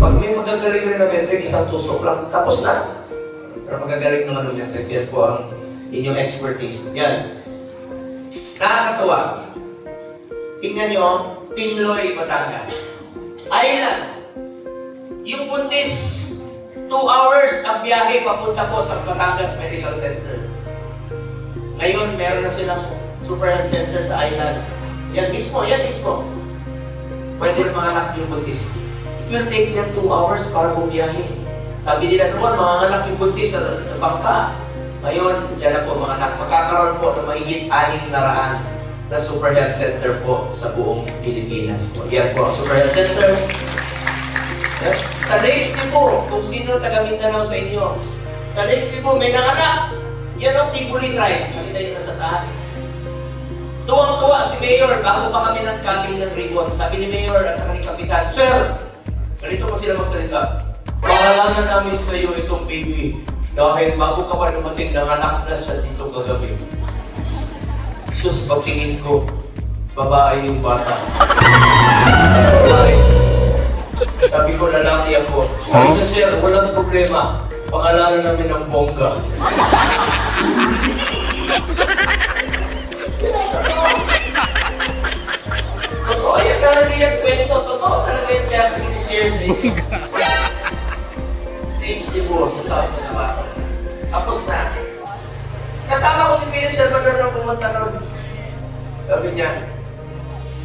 Pag may magagaling rin na mentor, isang tusok lang, tapos na. Pero magagaling naman ng mentor, yan po ang inyong expertise. Yan. Nakakatawa. Tingnan nyo, Pinloy, Batangas. Island. Yung buntis, two hours ang biyahe papunta po sa Batangas Medical Center. Ngayon, meron na silang super health center sa island. Yan mismo, yan mismo. Pwede na mga anak yung buntis. Will take them two hours para bumiyahe. Sabi nila noon, mga anak yung buntis sa, sa bangka. Ngayon, dyan na po mga anak. Magkakaroon po ng mahigit aling na raan na super health center po sa buong Pilipinas po. Yan po ang super health center. Yan. Sa Lake Cebu, kung sino taga Mindanao sa inyo, sa Lake Cebu may nanganak. Yan ang Piguli tribe. Nakita nyo na sa taas. Tuwang-tuwa si Mayor bago pa kami nag-cutting ng ribbon. Sabi ni Mayor at sa ni Kapitan, Sir, Pangalanan namin sa iyo itong baby. Dahil bago ka pa dumating, nanganak na siya dito kagabi. Sus, pagtingin ko, babae yung bata. Sabi ko, lalaki ako. Sabi niya, sir, walang problema. Pangalanan namin ng bongga. Totoo yan talaga yung kwento. Totoo talaga yung kaya sinishare sa inyo. pumunta nun. Sabi niya,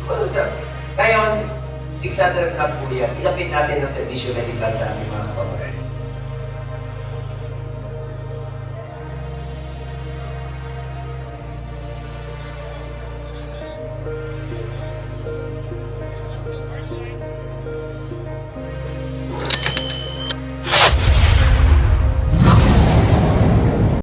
ano siya? Ngayon, 600 plus po yan. Ilapit natin ang servisyo medical sa ating mga kapatid.